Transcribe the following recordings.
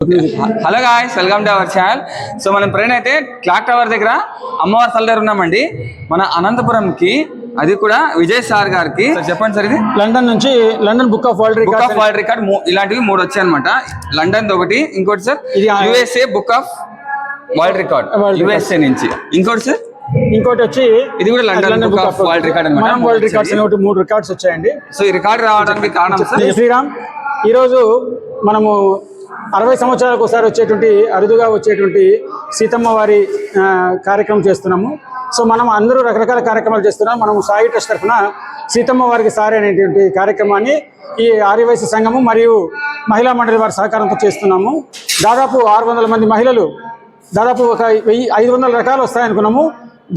Hello guys welcome to our channel so మనం ప్రయాణ అయితే క్లాక్ టవర్ దగ్గర అమ్మవారి తల దగ్గర ఉన్నామండి. మన అనంతపురంకి అది కూడా విజయ్ సార్ గారికి. చెప్పండి సార్ ఇది. లండన్ నుంచి London book of world book of world record ఇలాంటివి మూడు వచ్చాయి అనమాట లండన్ ఒకటి ఇంకోటి sir USA book of world record. USA నుంచి. ఇంకోటి సార్? ఇంకోటి వచ్చి ఇది కూడా London book of world record అనమాట వరల్డ్ రికార్డ్స్ అనే ఒకటి మూడు రికార్డ్స్ వచ్చాయండి. సో ఈ రికార్డ్ రావడానికి కారణం సార్? శ్రీరామ్. ఈరోజు మనము అరవై సంవత్సరాలకు ఒకసారి వచ్చేటువంటి అరుదుగా వచ్చేటువంటి సీతమ్మ వారి కార్యక్రమం చేస్తున్నాము. సో మనం అందరూ రకరకాల కార్యక్రమాలు చేస్తున్నాం. మనం సాయి ట్రస్ట్ తరఫున సీతమ్మ వారికి సారి అనేటువంటి కార్యక్రమాన్ని ఈ ఆర్యవైశ్య సంఘము మరియు మహిళా మండలి వారి సహకారంతో చేస్తున్నాము. దాదాపు ఆరు వందల మంది మహిళలు దాదాపు ఒక వెయ్యి ఐదు వందల రకాలు వస్తాయనుకున్నాము.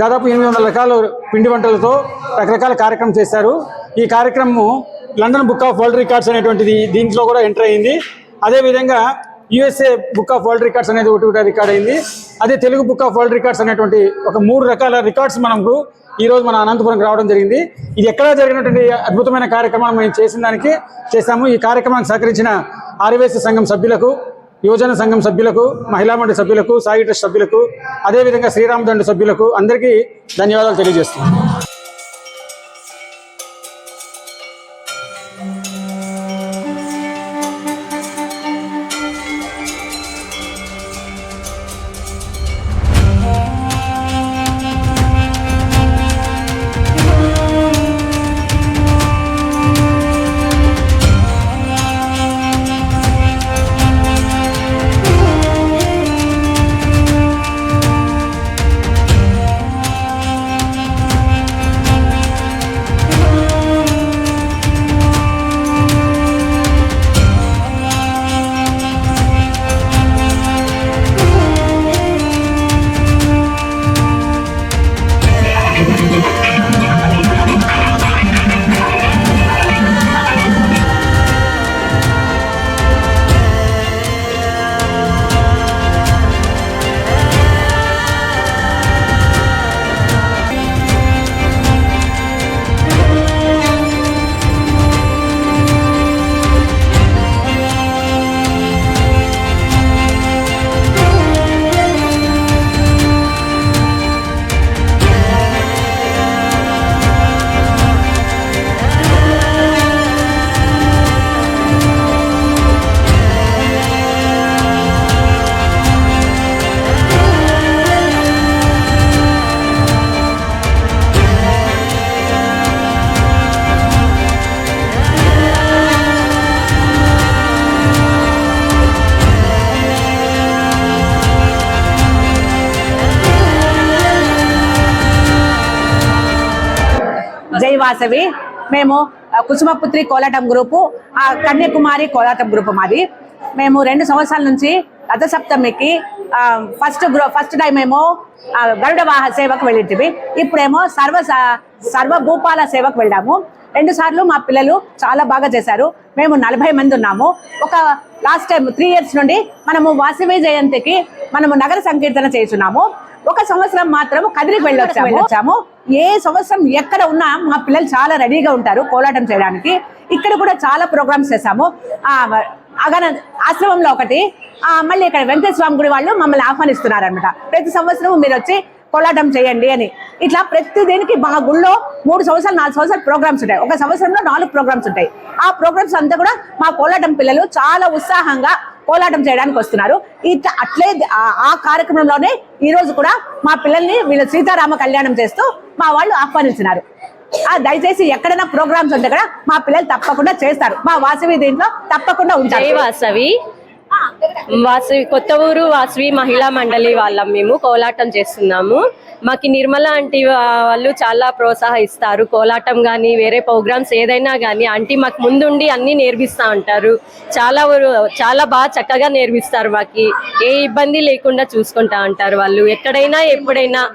దాదాపు ఎనిమిది వందల రకాలు పిండి వంటలతో రకరకాల కార్యక్రమం చేశారు. ఈ కార్యక్రమము London book of world records అనేటువంటిది దీంట్లో కూడా ఎంటర్ అయింది. అదేవిధంగా USA book of world records అనేది ఒకటి కూడా రికార్డ్ అయింది. అదే Telugu book of world records అనేటువంటి ఒక మూడు రకాల రికార్డ్స్ మనకు ఈరోజు మన అనంతపురంకి రావడం జరిగింది. ఇది ఎక్కడ జరిగినటువంటి అద్భుతమైన కార్యక్రమాన్ని మేము చేసిన దానికి చేశాము. ఈ కార్యక్రమానికి సహకరించిన ఆర్యవేశ సంఘం సభ్యులకు యువజన సంఘం సభ్యులకు మహిళా మండలి సభ్యులకు సాయి ట్రస్ట్ సభ్యులకు అదేవిధంగా శ్రీరామదండు సభ్యులకు అందరికీ ధన్యవాదాలు తెలియజేస్తున్నాను జై వాసవి మేము కుసుమపుత్రి కోలాటం గ్రూపు కన్యాకుమారి కోలాటం గ్రూపు మాది. మేము రెండు సంవత్సరాల నుంచి రథసప్తమికి సప్తమికి ఫస్ట్ గ్రూ ఫస్ట్ టైం ఏమో గరుడ వాహ సేవకు వెళ్ళింటివి. ఇప్పుడేమో సర్వ సర్వ భూపాల సేవకు వెళ్ళాము. రెండు సార్లు మా పిల్లలు చాలా బాగా చేశారు. మేము నలభై మంది ఉన్నాము. ఒక లాస్ట్ టైం త్రీ ఇయర్స్ నుండి మనము వాసవి జయంతికి మనము నగర సంకీర్తన చేస్తున్నాము. ఒక సంవత్సరం మాత్రం కదిరికి వెళ్ళొచ్చాము. వచ్చాము ఏ సంవత్సరం ఎక్కడ ఉన్నా మా పిల్లలు చాలా రెడీగా ఉంటారు కోలాటం చేయడానికి. ఇక్కడ కూడా చాలా ప్రోగ్రామ్స్ చేశాము. అగన ఆశ్రమంలో ఒకటి. మళ్ళీ ఇక్కడ వెంకటేశ్వర స్వామి గుడి వాళ్ళు మమ్మల్ని ఆహ్వానిస్తున్నారు అనమాట ప్రతి సంవత్సరం మీరు వచ్చి కోలాటం చేయండి అని. ఇట్లా ప్రతి దీనికి మా గుళ్ళో మూడు సంవత్సరాలు నాలుగు సంవత్సరాలు ప్రోగ్రామ్స్ ఉంటాయి. ఒక సంవత్సరంలో నాలుగు ప్రోగ్రామ్స్ ఉంటాయి. ఆ ప్రోగ్రామ్స్ అంతా కూడా మా కోలాటం పిల్లలు చాలా ఉత్సాహంగా కోలాటం చేయడానికి వస్తున్నారు. ఇట్లా అట్లే ఆ- ఆ కార్యక్రమంలోనే ఈ రోజు కూడా మా పిల్లల్ని వీళ్ళ సీతారామ కళ్యాణం చేస్తూ మా వాళ్ళు ఆహ్వానించినారు. ఆ దయచేసి ఎక్కడైనా ప్రోగ్రామ్స్ ఉంటే కూడా మా పిల్లలు తప్పకుండా చేస్తారు. మా వాసవి దీంట్లో తప్పకుండా ఉంటారు. వాసవి. వాసవి కొత్త ఊరు వాసవి మహిళా మండలి వాళ్ళం మేము. కోలాటం చేస్తున్నాము. మాకు నిర్మల ఆంటీ వాళ్ళు చాలా ప్రోత్సహిస్తారు. కోలాటం కానీ వేరే ప్రోగ్రామ్స్ ఏదైనా కానీ ఆంటీ మాకు ముందుండి అన్ని నేర్పిస్తా ఉంటారు. చాలా ఊరు- చాలా బాగా చక్కగా నేర్పిస్తారు మాకు. ఏ ఇబ్బంది లేకుండా చూసుకుంటా ఉంటారు వాళ్ళు. ఎక్కడైనా ఎప్పుడైనా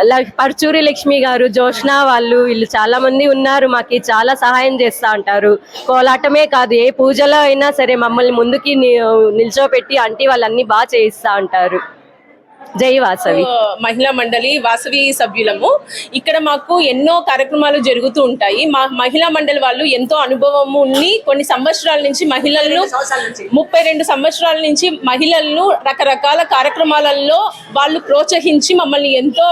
ల- పర్చూరి లక్ష్మి గారు జోష్న వాళ్ళు వీళ్ళు చాలా మంది ఉన్నారు మాకు. చాలా సహాయం చేస్తూ ఉంటారు. కోలాటమే కాదు ఏ పూజలో అయినా సరే మమ్మల్ని ముందుకి నిల్చోపెట్టి ఆంటీ వాళ్ళన్ని బాగా చేయిస్తా ఉంటారు జై వాసవి. మహిళా మండలి వాసవి సభ్యులము. ఇక్కడ మాకు ఎన్నో కార్యక్రమాలు జరుగుతూ ఉంటాయి. మా మహిళా మండలి వాళ్ళు ఎంతో అనుభవము ఉన్ని కొన్ని సంవత్సరాల నుంచి మహిళలను ముప్పై రెండు సంవత్సరాల నుంచి మహిళలను రకరకాల కార్యక్రమాలలో వాళ్ళు ప్రోత్సహించి మమ్మల్ని ఎంతో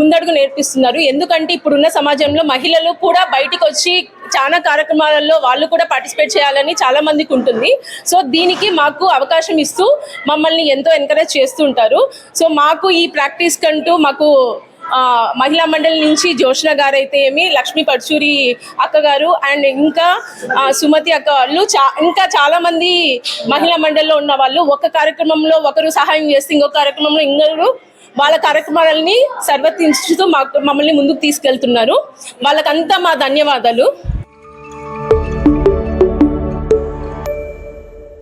ముందడుగు నేర్పిస్తున్నారు. ఎందుకంటే ఇప్పుడున్న సమాజంలో మహిళలు కూడా బయటికి వచ్చి చాలా కార్యక్రమాలలో వాళ్ళు కూడా పార్టిసిపేట్ చేయాలని చాలా మందికి ఉంటుంది. సో దీనికి మాకు అవకాశం ఇస్తూ మమ్మల్ని ఎంతో ఎంకరేజ్ చేస్తూ ఉంటారు. సో మాకు ఈ ప్రాక్టీస్ కంటూ మాకు మహిళా మండలి నుంచి జోష్న గారు అయితే ఏమి లక్ష్మీ పర్చూరి అక్క గారు అండ్ ఇంకా సుమతి అక్క వాళ్ళు చా ఇంకా చాలా మంది మహిళా మండలిలో ఉన్న వాళ్ళు ఒక కార్యక్రమంలో ఒకరు సహాయం చేస్తే ఇంకో కార్యక్రమంలో ఇంకొకరు వాళ్ళ కార్యక్రమాలని సర్వర్తించుతూ మాకు మమ్మల్ని ముందుకు తీసుకెళ్తున్నారు. వాళ్ళకంతా మా ధన్యవాదాలు.